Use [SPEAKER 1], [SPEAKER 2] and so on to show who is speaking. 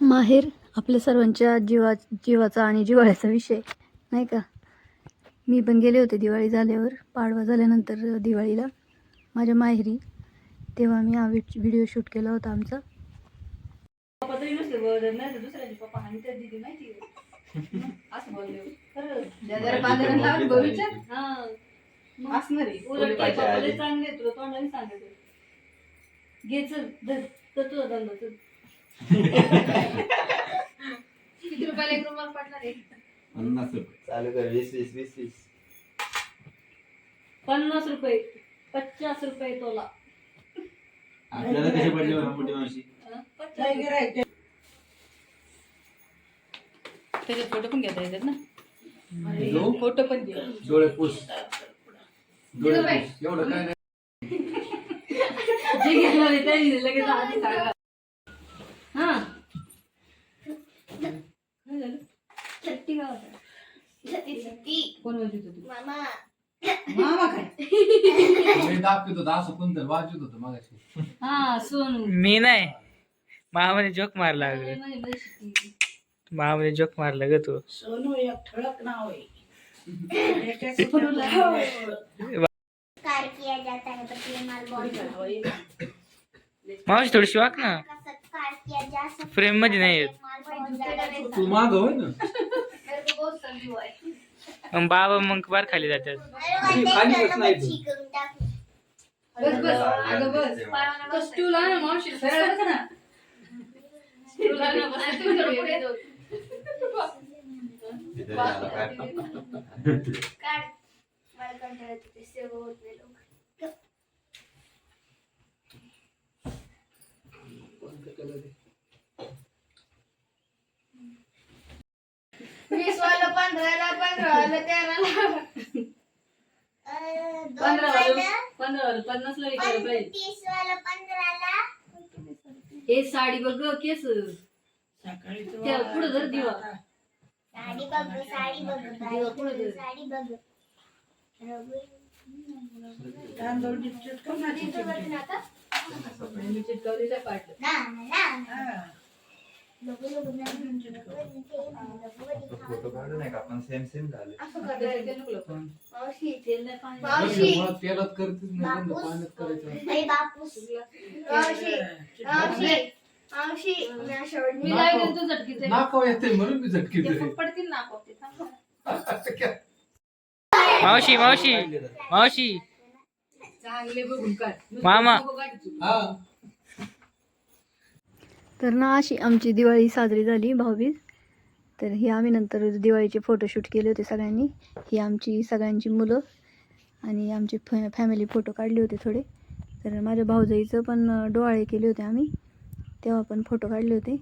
[SPEAKER 1] माहेर आपल्या सर्वांच्या जीवा जीवाचा आणि जिव्हाळ्याचा विषय नाही का? मी पण गेले होते दिवाळी झाल्यावर पाडवा झाल्यानंतर दिवाळीला. माझ्या माहेरी तेव्हा मी हा व्हिडिओ शूट केला होता आमचा.
[SPEAKER 2] तर चांगले तुला तोंडाने
[SPEAKER 3] किती रुपयाला एक रुमाल पडणार आहे?
[SPEAKER 4] पन्नास रुपये. चालू कर वीस वीस वीस वीस.
[SPEAKER 2] पन्नास रुपये पचास रुपये तोला.
[SPEAKER 4] आपल्याला कसे पडले बरं मोठी मावशी?
[SPEAKER 2] हा? पचास रुपये.
[SPEAKER 3] त्याचे फोटो पण घेता येतात ना?
[SPEAKER 4] जो?
[SPEAKER 3] फोटो पण दे
[SPEAKER 4] डोळे पुस. डोळे पुस. एवढं काय नाही.
[SPEAKER 2] जे लगेच आधी सांगा हा काय झालं कोण होतं
[SPEAKER 3] मामा काय
[SPEAKER 5] मी दाखवत होतो असं कोणतं वाजवत होतं मागाशी
[SPEAKER 2] हा सोनू
[SPEAKER 6] मी नाही. मामाने जोक मारला
[SPEAKER 2] मैत्रीण.
[SPEAKER 6] मामाने जोक मारला ग तू.
[SPEAKER 7] सोनू एक ठळक नाव आहे
[SPEAKER 8] कार किया जाता है पतले माल बहुत
[SPEAKER 6] मावशी थोडीशी वाक ना.
[SPEAKER 8] सत्कार किया जा सकता
[SPEAKER 6] फ्रेममध्ये नाही येत.
[SPEAKER 8] माल ज्यादा
[SPEAKER 5] तू माग होय ना
[SPEAKER 8] मेरे को बहुत संगी हुआ है
[SPEAKER 6] मग बाबा मग बार खाली जातात.
[SPEAKER 8] अरे वाटते
[SPEAKER 5] खाली
[SPEAKER 8] त्यांना
[SPEAKER 5] बस नाही
[SPEAKER 8] पण
[SPEAKER 5] तू.
[SPEAKER 8] ठीक करून टाकू.
[SPEAKER 3] बस बस अगं बस
[SPEAKER 8] पाळणा
[SPEAKER 3] तो
[SPEAKER 8] बस.
[SPEAKER 3] स्टूल आहे ना मावशी सरळ बस ना स्टूल आहे ना, बस. आणि तुम्ही जरा पुढे जाऊ.
[SPEAKER 4] तिथे झालं काय
[SPEAKER 8] काढ. मला कंटाळा येतो ते सेव होत नाही लवकर.
[SPEAKER 3] वीस वाला पंधराला पंधराला तेराला
[SPEAKER 2] पंधरा पंधरा वालं पन्नासला विचार पाहिजे
[SPEAKER 8] पंधराला
[SPEAKER 2] हे साडी बघ ग, केस
[SPEAKER 7] सकाळी तो
[SPEAKER 2] त्या पुढं धर दिवा
[SPEAKER 8] साडी बघ साडी बघ
[SPEAKER 2] दिवा पुढं धर.
[SPEAKER 8] साडी बघ.
[SPEAKER 7] तांदूळ डिपचिट कर ना
[SPEAKER 8] तिथं बघ ना आता.
[SPEAKER 2] मी चिटकवलीचा पाठ
[SPEAKER 8] ना, ना, ना.
[SPEAKER 7] हा.
[SPEAKER 4] फोटो काढू नाही का आपण सेम सेम झाले
[SPEAKER 8] असं करतो. मावशी
[SPEAKER 2] तेल नाही पाणी
[SPEAKER 8] मावशी
[SPEAKER 5] मुळात तेलात करतेच नाही बंद
[SPEAKER 8] बापूस.
[SPEAKER 5] पाण्यात करायचं
[SPEAKER 8] अरे बापूस मावशी मावशी मावशी मी अशा वेळी-
[SPEAKER 2] मी काय करतो झटकीत
[SPEAKER 5] नाकाव येते म्हणून मी झटकी
[SPEAKER 3] ते फुट पडतील ना आपोआप ते थांब.
[SPEAKER 6] मावशी मावशी मावशी
[SPEAKER 3] चांगले बघून काढ नुसतं
[SPEAKER 6] मामा.
[SPEAKER 5] हा
[SPEAKER 1] तर ना अशी आमची दिवाळी साजरी झाली भाऊबीज. तर ही आम्ही नंतर दिवाळीचे फोटोशूट केले होते सगळ्यांनी. ही आमची सगळ्यांची मुलं आणि आमचे फॅ फॅमिली फोटो काढले होते थोडे. तर माझ्या भाऊजाईचं पण डोळे केले होते आम्ही. तेव्हा पण फोटो काढले होते.